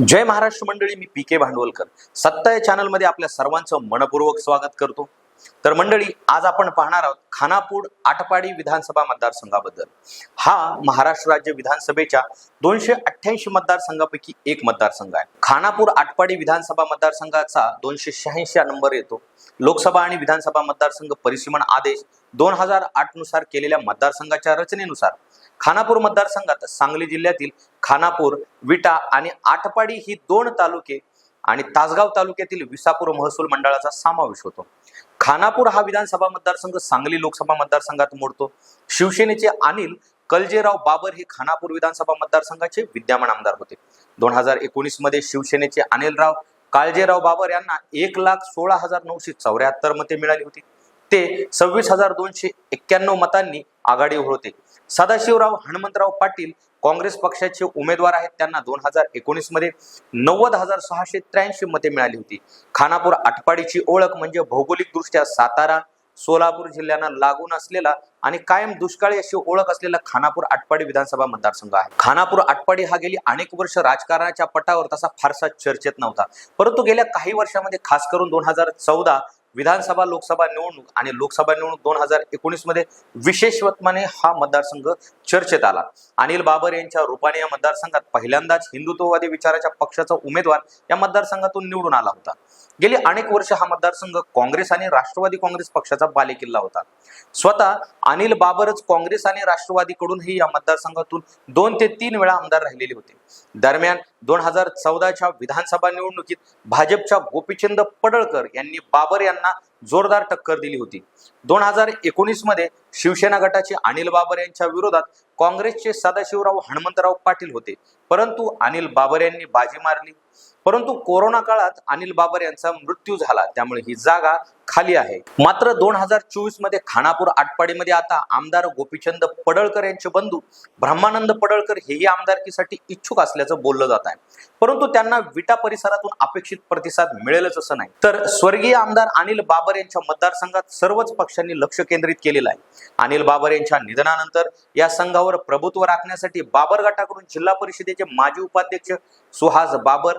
जय महाराष्ट्र मंडळी मी पी के भांडवलकर. सत्ता या चॅनलमध्ये आपल्या सर्वांचं मनपूर्वक स्वागत करतो. तर मंडळी आज आपण पाहणार आहोत खानापूर आटपाडी विधानसभा मतदारसंघाबद्दल. हा महाराष्ट्र राज्य विधानसभेच्या दोनशे अठ्ठ्याऐंशी मतदारसंघापैकी एक मतदारसंघ आहे. खानापूर आटपाडी विधानसभा मतदारसंघाचा दोनशे शहाऐंशी नंबर येतो. लोकसभा आणि विधानसभा मतदारसंघ परिसीमन आदेश दोन हजार आठनुसार केलेल्या मतदारसंघाच्या रचनेनुसार खानापूर मतदारसंघात सांगली जिल्ह्यातील खानापूर विटा आणि आटपाडी ही दोन तालुके आणि तासगाव तालुक्यातील विसापूर महसूल मंडळाचा समावेश होतो. खानापूर हा विधानसभा मतदारसंघ सांगली लोकसभा मतदारसंघात मोडतो. शिवसेनेचे अनिल कलजेराव बाबर हे खानापूर विधानसभा मतदारसंघाचे विद्यमान आमदार होते. दोन हजार एकोणीसमध्ये शिवसेनेचे अनिलराव काळजेराव बाबर यांना एक लाख सोळा हजार नऊशे चौऱ्याहत्तर मते मिळाली होती. ते सव्वीस हजार दोनशे एक्क्याण्णव मतांनी आघाडीवर होते. सदाशिवराव हनुमंतराव पाटील काँग्रेस पक्षाचे उमेदवार आहेत. त्यांना दोन हजार एकोणीसमध्ये नव्वद हजार सहाशे त्र्याऐंशी मते मिळाली होती. खानापूर आटपाडीची ओळख म्हणजे भौगोलिकदृष्ट्या सातारा सोलापूर जिल्ह्यांना लागून असलेला आणि कायम दुष्काळी अशी ओळख असलेला खानापूर आटपाडी विधानसभा मतदारसंघ आहे. खानापूर आटपाडी हा गेली अनेक वर्ष राजकारणाच्या पटावर तसा फारसा चर्चेत नव्हता. परंतु गेल्या काही वर्षामध्ये खास करून दोन हजार चौदा विधानसभा लोकसभा निवडणूक आणि लोकसभा निवडणूक दोन हजार एकोणीसमध्ये विशेष हा मतदारसंघ चर्चेत आला. अनिल बाबर यांच्या रूपाने या मतदारसंघात पहिल्यांदाच हिंदुत्ववादी विचाराच्या पक्षाचा उमेदवार या मतदारसंघातून निवडून आला होता. गेली अनेक वर्ष हा मतदारसंघ काँग्रेस आणि राष्ट्रवादी काँग्रेस पक्षाचा बालेकिल्ला होता. स्वतः अनिल बाबरच काँग्रेस आणि राष्ट्रवादीकडूनही या मतदारसंघातून दोन ते तीन वेळा आमदार राहिलेले होते. दरम्यान दोन हजार चौदाच्या विधानसभा निवडणुकीत भाजपच्या गोपीचंद पडळकर यांनी बाबर यांना जोरदार टक्कर दिली होती. दोन हजार एकोणीसमध्ये शिवसेना गटाचे अनिल बाबर यांच्या विरोधात काँग्रेसचे सदाशिवराव हनुमंतराव पाटील होते. परंतु अनिल बाबर यांनी बाजी मारली. परंतु कोरोना काळात अनिल बाबर यांचा मृत्यू झाला. त्यामुळे ही जागा खाली आहे. मात्र दोन हजार चोवीसमध्ये खानापूर आटपाडीमध्ये आता आमदार गोपीचंद पडळकर यांचे बंधू ब्रह्मानंद पडळकर हेही आमदारकीसाठी इच्छुक असल्याचं बोललं जात आहे. परंतु त्यांना विटा परिसरातून अपेक्षित प्रतिसाद मिळेलच असं नाही. तर स्वर्गीय आमदार अनिल बाबर यांच्या मतदारसंघात सर्वच पक्षांनी लक्ष केंद्रित केलेलं आहे. अनिल बाबर यांच्या निधनानंतर या संघावर प्रभुत्व राखण्यासाठी बाबर गटाकडून जिल्हा परिषदेचे माजी उपाध्यक्ष सुहास बाबर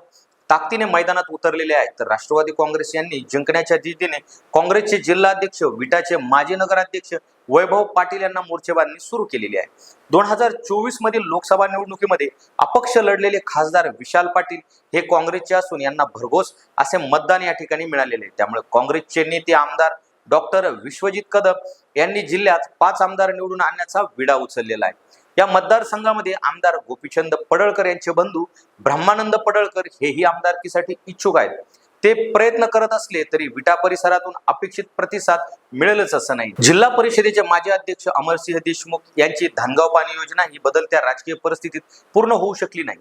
ताकदीने मैदानात उतरलेले आहेत. तर राष्ट्रवादी काँग्रेस यांनी जिंकण्याच्या जिद्दीने काँग्रेसचे जिल्हाध्यक्ष विटाचे माजी नगराध्यक्ष वैभव पाटील यांना मोर्चेबांधणी सुरू केलेली आहे. दोन हजार चोवीस मधील लोकसभा निवडणुकीमध्ये अपक्ष लढलेले खासदार विशाल पाटील हे काँग्रेसचे असून यांना भरघोस असे मतदान या ठिकाणी मिळालेले आहे. त्यामुळे काँग्रेसचे नेते आमदार डॉक्टर विश्वजित कदम यांनी जिल्ह्यात पाच आमदार निवडून आणण्याचा विडा उचललेला आहे. या मतदारसंघामध्ये आमदार गोपीचंद पडळकर यांचे बंधू ब्रह्मानंद पडळकर हेही आमदारकीसाठी इच्छुक आहेत. ते प्रयत्न करत असले तरी विटा परिसरातून अपेक्षित प्रतिसाद मिळेलच असं नाही. जिल्हा परिषदेचे माजी अध्यक्ष अमरसिंह देशमुख यांची धानगाव पाणी योजना ही बदलत्या राजकीय परिस्थितीत पूर्ण होऊ शकली नाही.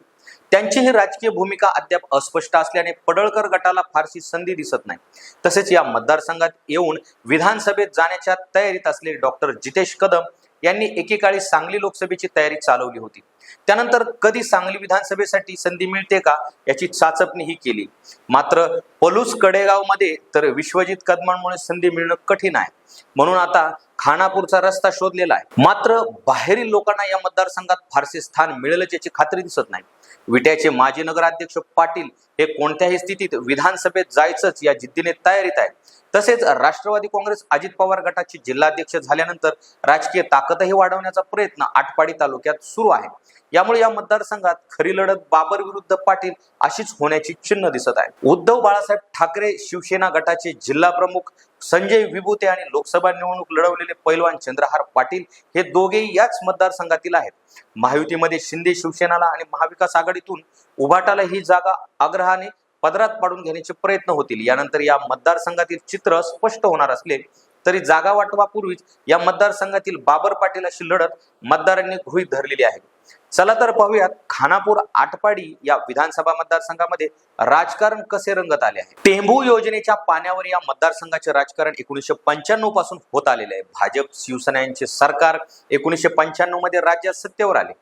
त्यांची ही राजकीय भूमिका अद्याप अस्पष्ट असल्याने पडळकर गटाला फारशी संधी दिसत नाही. तसेच या मतदारसंघात येऊन विधानसभेत जाण्याच्या तयारीत असलेले डॉक्टर जितेश कदम यांनी एकेकाळी सांगली लोकसभेची तयारी चालवली होती. त्यानंतर कधी सांगली विधानसभेसाठी संधी मिळते का याची चाचपणी ही केली. मात्र पलूस कडेगावमध्ये तर विश्वजित कदमांमुळे संधी मिळणं कठीण आहे. म्हणून आता खानापूरचा रस्ता शोधलेला आहे. मात्र बाहेरील लोकांना या मतदारसंघात फारसे स्थान मिळेलच याची खात्री दिसत नाही. विट्याचे माजी नगराध्यक्ष पाटील हे कोणत्याही स्थितीत विधानसभेत जायचंच या जिद्दीने तयारीत आहे तसेच राष्ट्रवादी काँग्रेस अजित पवार गटाचे जिल्हाध्यक्ष झाल्यानंतर राजकीय ताकदही वाढवण्याचा प्रयत्न आटपाडी तालुक्यात सुरू आहे. यामुळे या मतदारसंघात खरी लढत बाबर विरुद्ध पाटील अशीच होण्याची चिन्ह दिसत आहे. उद्धव बाळासाहेब ठाकरे शिवसेना गटाचे जिल्हा प्रमुख संजय विभूते आणि लोकसभा निवडणूक लढवलेले पैलवान चंद्रहार पाटील हे दोघेही याच मतदारसंघातील आहेत. महायुतीमध्ये शिंदे शिवसेनाला आणि महाविकास आघाडीतून उभाटाला ही जागा आग्रहाने पदरात पाडून घेण्याचे प्रयत्न होतील. यानंतर या मतदारसंघातील चित्र स्पष्ट होणार असले तरी जागा वाटपापूर्वीच या मतदारसंघातील बाबर पाटील अशी लढत मतदारांनी गृहीत धरलेली आहे. चला तर पाहूयात खानापूर आटपाडी या विधानसभा मतदारसंघामध्ये राजकारण कसे रंगत आले आहे. टेंभू योजनेच्या पाण्यावर या मतदारसंघाचे राजकारण एकोणीसशे पंच्याण्णवपासून होत आलेले आहे. भाजप शिवसेना यांचे सरकार एकोणीसशे पंच्याण्णवमध्ये राज्यात सत्तेवर आले.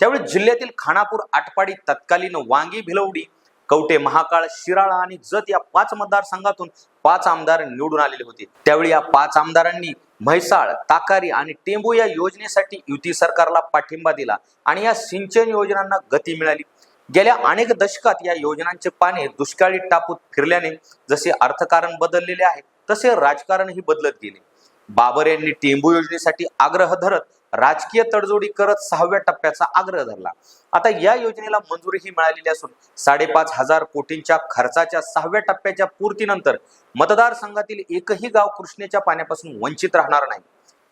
त्यावेळी जिल्ह्यातील खानापूर आटपाडी तत्कालीन वांगी भिलवडी कवटे महाकाळ शिराळा आणि जत या पाच मतदारसंघातून पाच आमदार निवडून आलेले होते. त्यावेळी या पाच आमदारांनी म्हैसाळ ताकारी आणि टेंबू या योजनेसाठी युती सरकारला पाठिंबा दिला आणि या सिंचन योजनांना गती मिळाली. गेल्या अनेक दशकात या योजनांचे पाने दुष्काळी टापूत फिरल्याने जसे अर्थकारण बदललेले आहे तसे राजकारणही बदलत गेले. बाबर यांनी टेंबू योजनेसाठी आग्रह धरत राजकीय तडजोडी करत सहाव्या टप्प्याचा आग्रह धरला. आता या योजनेला मंजुरीही मिळालेली असून साडेपाच हजार कोटींच्या खर्चाच्या सहाव्या टप्प्याच्या पूर्तीनंतर मतदारसंघातील एकही गाव कृष्णेच्या पाण्यापासून वंचित राहणार नाही.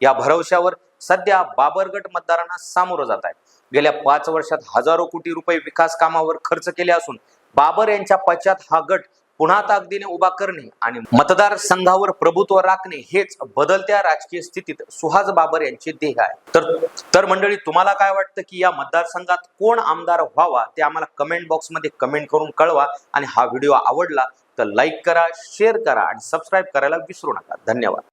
या भरवशावर सध्या बाबरगट मतदारांना सामोरं जात आहे. गेल्या पाच वर्षात हजारो कोटी रुपये विकास कामावर खर्च केले असून बाबर यांच्या पश्चात हा गट पुन्हा ताकदीने उभा करणे आणि मतदारसंघावर प्रभुत्व राखणे हेच बदलत्या राजकीय स्थितीत सुहास बाबर यांचे ध्येय आहे. तर तर मंडळी तुम्हाला काय वाटतं की या मतदारसंघात कोण आमदार व्हावा ते आम्हाला कमेंट बॉक्समध्ये कमेंट करून कळवा आणि हा व्हिडिओ आवडला तर लाईक करा शेअर करा आणि सबस्क्राईब करायला विसरू नका. धन्यवाद.